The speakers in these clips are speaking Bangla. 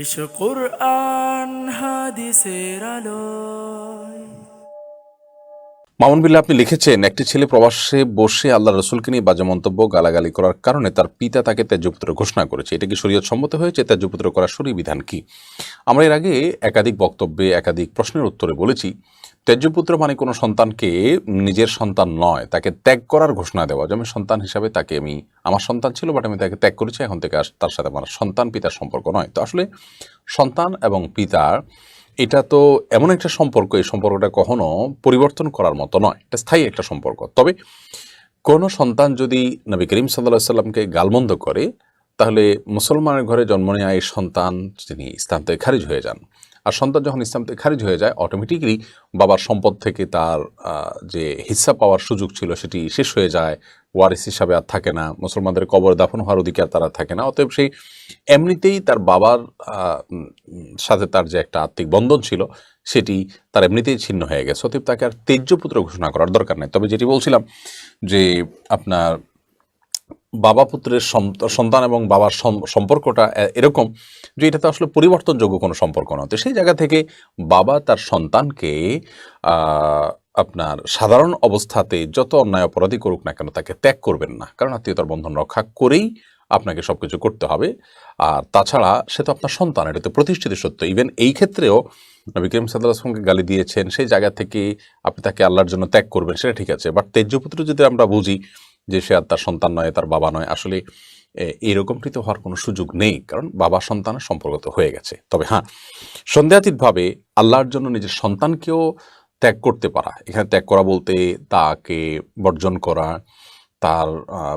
এসো কোরআন হাদিসের আলো মামুন বিল্লা, আপনি লিখেছেন, একটি ছেলে প্রবাসে বসে আল্লাহ রসুলকে নিয়ে বাজে মন্তব্য, গালাগালি করার কারণে তার পিতা তাকে ত্যাজ্যপুত্র ঘোষণা করেছে। এটা কি শরীয়ত সম্মত হয়েছে? ত্যাজ্যপুত্র করার শরীর বিধান কি? আমরা এর আগে একাধিক বক্তব্যে একাধিক প্রশ্নের উত্তরে বলেছি ত্যায্যপুত্র মানে কোনো সন্তানকে নিজের সন্তান নয়, তাকে ত্যাগ করার ঘোষণা দেওয়া। যেমন সন্তান হিসাবে তাকে আমি, আমার সন্তান ছিল বাট আমি তাকে ত্যাগ করেছি, এখন থেকে তার সাথে আমার সন্তান পিতার সম্পর্ক নয়। তো আসলে সন্তান এবং পিতার এটা তো এমন একটা সম্পর্ক, এই সম্পর্কটা কখনো পরিবর্তন করার মতো নয়। এটা স্থায়ী একটা সম্পর্ক। তবে কোনো সন্তান যদি নবী করিম সাল্লাহ সাল্লামকে গালমন্দ করে, তাহলে মুসলমানের ঘরে জন্ম নেওয়া এই সন্তান তিনি ইসলাম থেকে খারিজ হয়ে যান। আর সন্তান যখন ইসলাম থেকে খারিজ হয়ে যায় অটোমেটিকলি বাবার সম্পদ থেকে তার যে হিস্সা পাওয়ার সুযোগ ছিল সেটি শেষ হয়ে যায়। ওয়ারিস হিসাবে আর থাকে না। মুসলমানদের কবর দাফন হওয়ার অধিকার তারা থাকে না। অতএব সেই এমনিতেই তার বাবার সাথে তার যে একটা আত্মিক বন্ধন ছিল, সেটি তার এমনিতেই ছিন্ন হয়ে গেছে। অতএব তাকে আর তেজ্যপুত্র ঘোষণা করার দরকার নেই। তবে যেটি বলছিলাম যে আপনার বাবা পুত্রের সন্তান এবং বাবার সম- সম্পর্কটা এরকম যে এটা তো আসলে পরিবর্তনযোগ্য কোনো সম্পর্ক নয়। তো সেই জায়গা থেকে বাবা তার সন্তানকে আপনার সাধারণ অবস্থাতে যত অন্যায় অপরাধী করুক না কেন তাকে ত্যাগ করবেন না। কারণ আত্মীয়তার বন্ধন রক্ষা করেই আপনাকে সব কিছু করতে হবে। আর তাছাড়া সে তো আপনার সন্তান, এটা তো প্রতিষ্ঠিত সত্য। ইভেন এই ক্ষেত্রেও নবী করিম আসলামকে গালি দিয়েছেন, সেই জায়গা থেকে আপনি তাকে আল্লাহর জন্য ত্যাগ করবেন, সেটা ঠিক আছে। বাট তেজ্যপুত্র যদি আমরা বুঝি যে সে আর তার সন্তান নয়, তার বাবা নয়, আসলে এরকমটি তো হওয়ার কোনো সুযোগ নেই, কারণ বাবা সন্তানের সম্পর্ক তো হয়ে গেছে। তবে হ্যাঁ সন্দেহাতীতভাবে আল্লাহর জন্য নিজের সন্তানকেও ত্যাগ করতে পারা। এখানে ত্যাগ করা বলতে তাকে বর্জন করা তার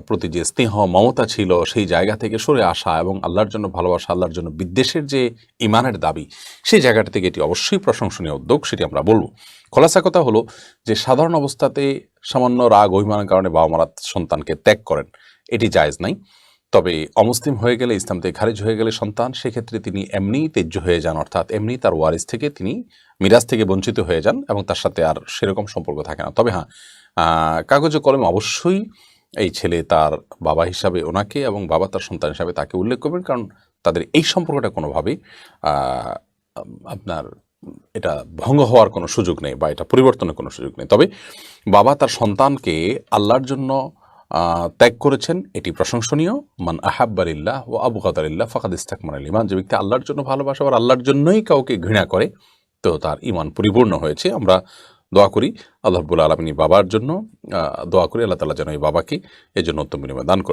প্রতি যে স্নেহ, মমতা ছিল সেই জায়গা থেকে সরে আসা এবং আল্লাহর জন্য ভালোবাসা, আল্লাহর জন্য বিদ্বেষের যে ইমানের দাবি, সেই জায়গাটা থেকে এটি অবশ্যই প্রশংসনীয় উদ্যোগ, সেটি আমরা বলব। খোলাসা কথা হলো যে, সাধারণ অবস্থাতে সামান্য রাগ, অভিমানের কারণে বাবা মারা সন্তানকে ত্যাগ করেন, এটি জায়জ নাই। তবে অমুসলিম হয়ে গেলে, ইসলাম থেকে খারিজ হয়ে গেলে সন্তান, সেক্ষেত্রে তিনি এমনিই তেজ্য হয়ে যান, অর্থাৎ এমনি তার ওয়ারিস থেকে তিনি মিরাজ থেকে বঞ্চিত হয়ে যান এবং তার সাথে আর সেরকম সম্পর্ক থাকে না। তবে হ্যাঁ কাগজে কলমে অবশ্যই এই ছেলে তার বাবা হিসাবে ওনাকে এবং বাবা তার সন্তান হিসাবে তাকে উল্লেখ করবেন, কারণ তাদের এই সম্পর্কটা কোনোভাবেই আপনার এটা ভঙ্গ হওয়ার কোনো সুযোগ নেই বা এটা পরিবর্তনের কোনো সুযোগ নেই। তবে বাবা তার সন্তানকে আল্লাহর জন্য ত্যাগ করেছেন, এটি প্রশংসনীয়। মান আহাব্বারিল্লাহ ও আবু কাতারিল্লাহ ফাকাদ ইস্তাকমান আল ইমান যে ব্যক্তি আল্লাহর জন্য ভালোবাসা আর আল্লাহর জন্যই কাউকে ঘৃণা করে, তো তার ইমান পরিপূর্ণ হয়েছে। আমরা দোয়া করি আল্লাহবুল আলমিনী বাবার জন্য দোয়া করি আল্লাহ তালা যেন এই বাবাকে এই জন্য উত্তম বিনিময় দান করে